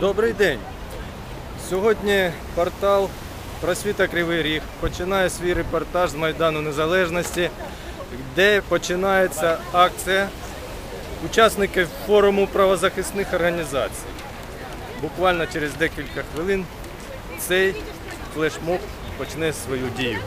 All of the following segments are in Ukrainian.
Добрий день. Сьогодні портал Просвіта Кривий Ріг починає свій репортаж з Майдану Незалежності, де починається акція учасників форуму правозахисних організацій. Буквально через декілька хвилин цей флешмоб почне свою дію.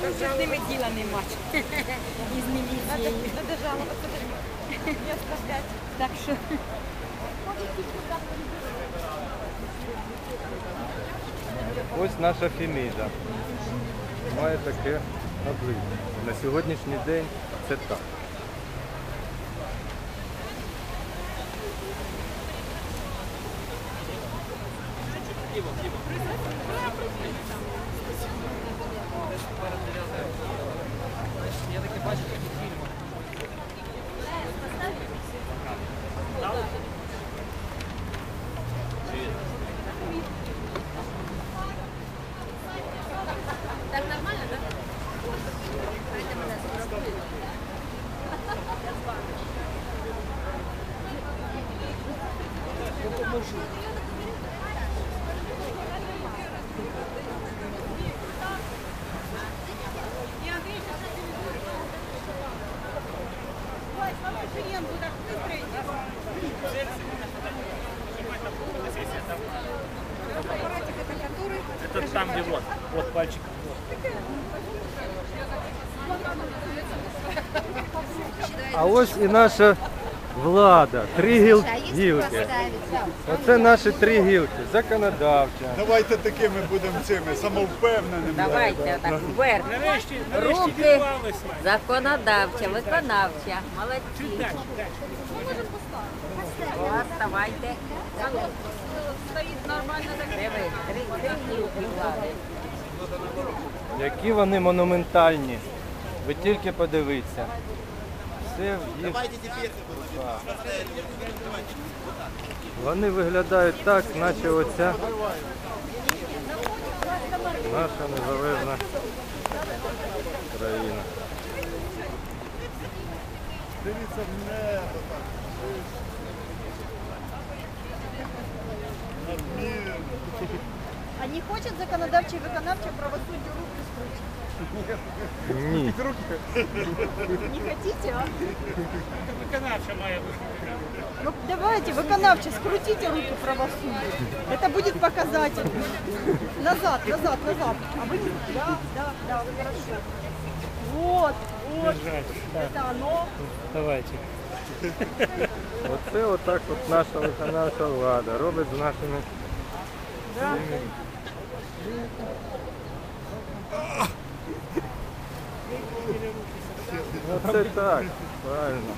Та вже з ними діла нема. Із міліцією. Так що Ось наша Феміда. Має таке обличчя. На сьогоднішній день це так бачите, як фільмах. Это там, где вот, вот пальчик. А ось і наша влада. Три гіл- гілки. Оце наші три гілки. Законодавча. Давайте такими будемо цими самовпевненими. давайте отак вверх. Нарешті, нарешті Руки. Законодавча, виконавча. Молодці. Дальше, дальше. О, Вставайте. Стоїть нормально. Диви, три, три гілки влади. Які вони монументальні. Ви тільки подивіться. В їх. Вони виглядають так, наче оця наша незалежна країна. Дивіться в небо. Надмірно. А не хочет законодавчий и виконавчий правосуддя руки скрутить? Ні. Не хотите, а? Виконавча бути. Ну давайте, виконавчий, скрутите руки правосуддя. Это будет показатель. Назад, назад, назад. А вы не... Да, да, да, вы хорошо. Вот, вот. Держать. Так, Это оно. давайте. Оце отак от наша виконавча влада робить з нашими Да. Всіми. Оце так, правильно.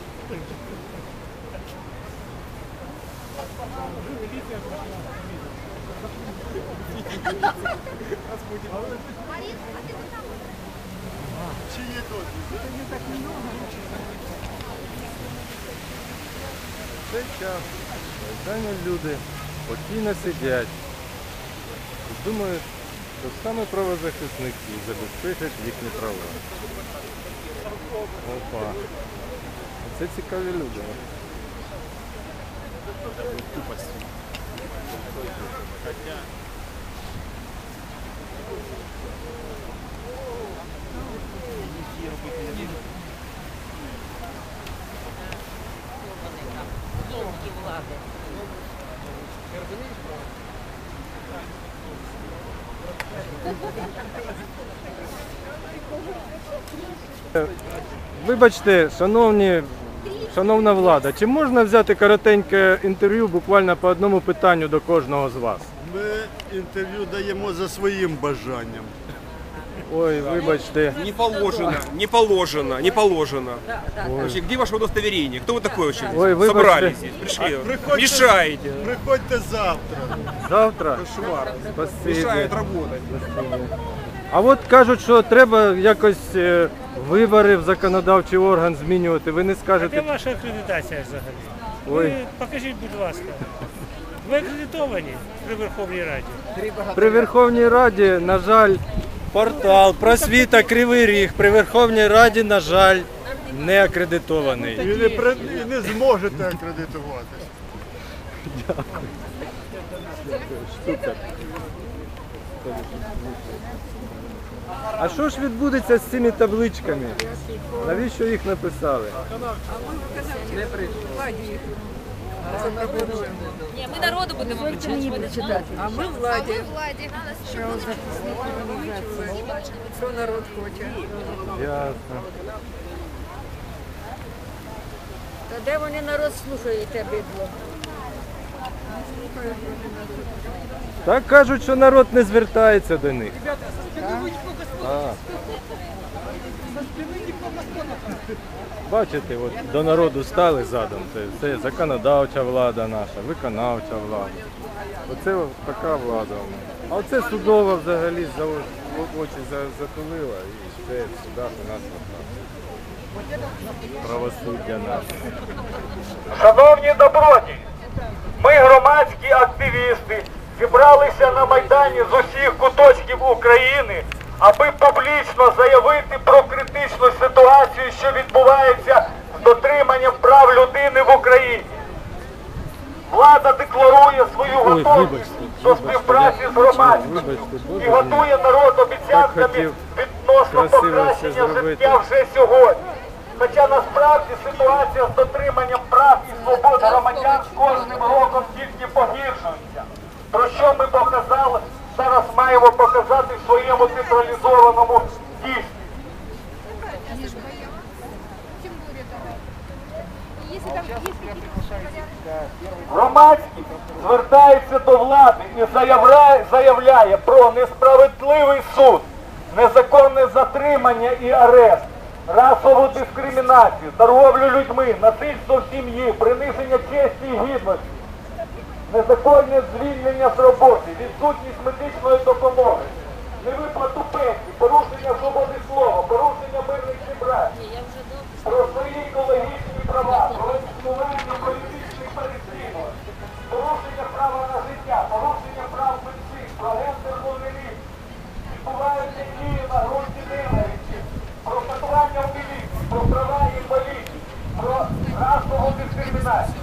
Чи є дозвіл? В цей час звичайно люди спокійно сидять і думають, що саме правозахисники забезпечать їхні права. Опа. Це цікаві люди. Гілки влади. Вибачте, шановні, шановна влада, чи можна взяти коротеньке інтерв'ю буквально по одному питанню до кожного з вас? Ми інтерв'ю даємо за своїм бажанням. Ой, вибачте. Не положено, не положено, не положено. Вообще, где ваше удостоверение? Кто вы такой вообще? Ой, выбачьте. Собрались здесь, пришли. приходьте. Мешаете. Приходьте завтра. Завтра? Кошмар. Спасибі. Мешает работать. А от кажуть, що треба якось е, вибори в законодавчий орган змінювати. Ви не А де скажете. ваша акредитація взагалі? Ой. Ви покажіть, будь ласка. Ви акредитовані при Верховній Раді? При Верховній Раді, на жаль, портал, просвіта, Кривий Ріг. При Верховній Раді, на жаль, не акредитований. І не, при- і не зможете акредитуватися. А що ж відбудеться з цими табличками? Навіщо їх написали? Ні, ми народу будемо вручати. А ми владі. Що народ хоче? Ясно. Та де вони народ слухають те бидло? Так кажуть, що народ не звертається до них. А. Бачите, от до народу стали задом. Це, це законодавча влада наша, виконавча влада. Оце така влада. у нас. А оце судова взагалі за о- очі за- затулила і все в судах у нас отак. правосуддя наше. Шановні доброді, ми громадські активісти зібралися на Майдані з усіх куточків України, аби публічно заявити про критичну ситуацію, що відбувається з дотриманням прав людини в Україні. Влада декларує свою готовність до співпраці з громадськістю і готує народ обіцянками відносно покращення життя вже сьогодні. Хоча насправді ситуація з дотриманням прав і свобод громадян з кожним роком тільки погіршується. Про що ми показали, зараз маємо показати в своєму централізованому дійстві. Громадськість звертається до влади і заявляє, заявляє про несправедливий суд, незаконне затримання і арешт, расову дискримінацію, торговлю людьми, насильство в сім'ї, приниження честі і гідності, незаконне звільнення з роботи, відсутність медичної допомоги, невиплату пенсії, порушення свободи слова, порушення мирних зібрань, про свої екологічні права, про існування політичних переслідувань, порушення права на життя, порушення прав меншин, про гендерну нерівність, відбуваються дії на ґрунті ненависті, про катування в міліції, про права інвалідів, про расову дискримінацію.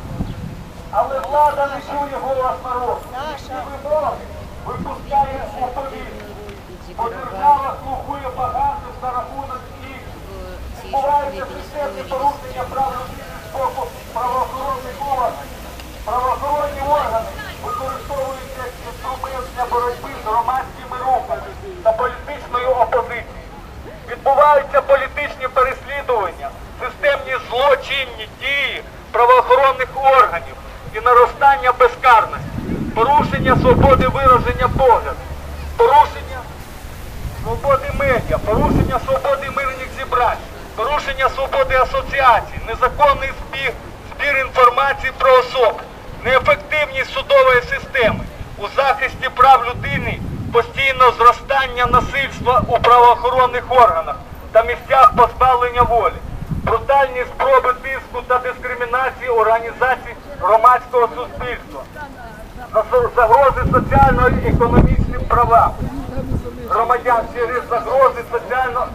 Але влада не чує голос народу. Ці вимоги випускає у повітря. Бо держава слухує багато за рахунок їх. Відбуваються системні порушення прав людини з боку правоохоронних органів. Правоохоронні органи використовують як інструмент для боротьби з громадськими рухами та політичною опозицією. Відбуваються політичні переслідування, системні злочинні дії правоохоронних органів і наростання безкарності, порушення свободи вираження погляду, порушення свободи медіа, порушення свободи мирних зібрань, порушення свободи асоціацій, незаконний збір, збір інформації про особи, неефективність судової системи у захисті прав людини, постійно зростання насильства у правоохоронних органах та місцях позбавлення волі, брутальні спроби тиску та дискримінації організацій громадського суспільства, загрози соціально-економічним правам громадян через загрози соціально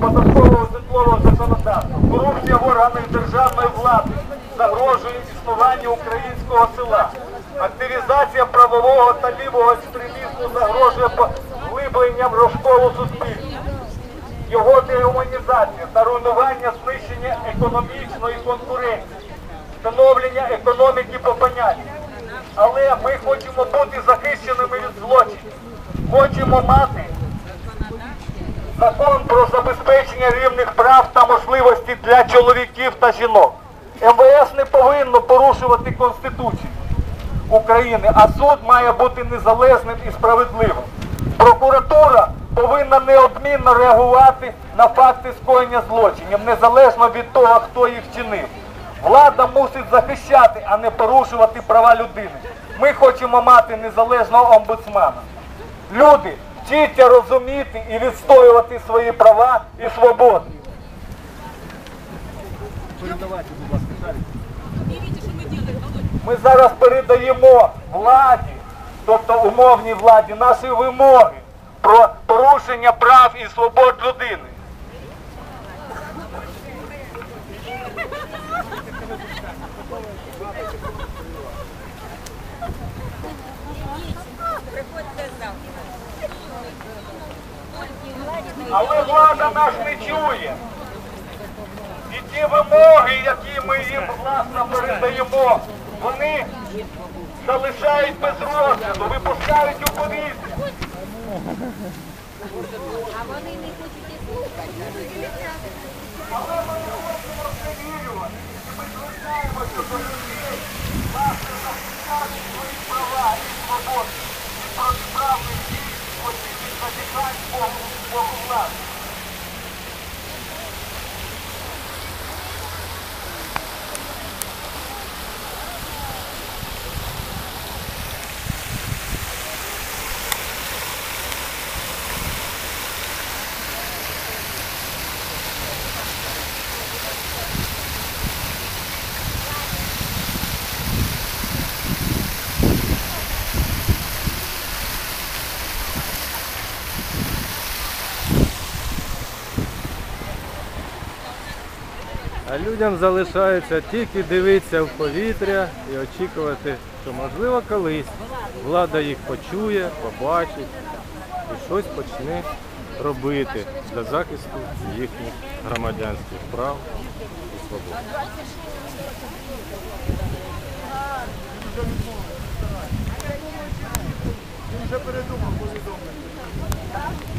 податкового житлового законодавства. Корупція в органах державної влади загрожує існуванню українського села. Активізація правового та лівого екстремізму загрожує поглибленням розколу суспільства. Його дегуманізація та руйнування знищення економічної конкуренції, встановлення економіки по поняттю. Але ми хочемо бути захищеними від злочинів. Хочемо мати закон про забезпечення рівних прав та можливостей для чоловіків та жінок. МВС не повинно порушувати Конституцію України, а суд має бути незалежним і справедливим. Прокуратура повинна неодмінно реагувати на факти скоєння злочинів, незалежно від того, хто їх вчинив. Влада мусить захищати, а не порушувати права людини. Ми хочемо мати незалежного омбудсмана. Люди, вчіться розуміти і відстоювати свої права і свободи. Ми зараз передаємо владі, тобто умовній владі, наші вимоги про порушення прав і свобод людини. Але влада нас не чує. І ті вимоги, які ми їм власне, передаємо, вони залишають без розгляду, випускають у повітря. А вони не хочуть і слухати. Але ми не хочемо це вірювати. І ми звертаємося до людей, власне, захищати свої права і свободи від протиправних дій, ось від зазіхань Богу, Богу влади. А людям залишається тільки дивитися в повітря і очікувати, що можливо колись влада їх почує, побачить і щось почне робити для захисту їхніх громадянських прав і свобод. Він вже передумав повідомлення.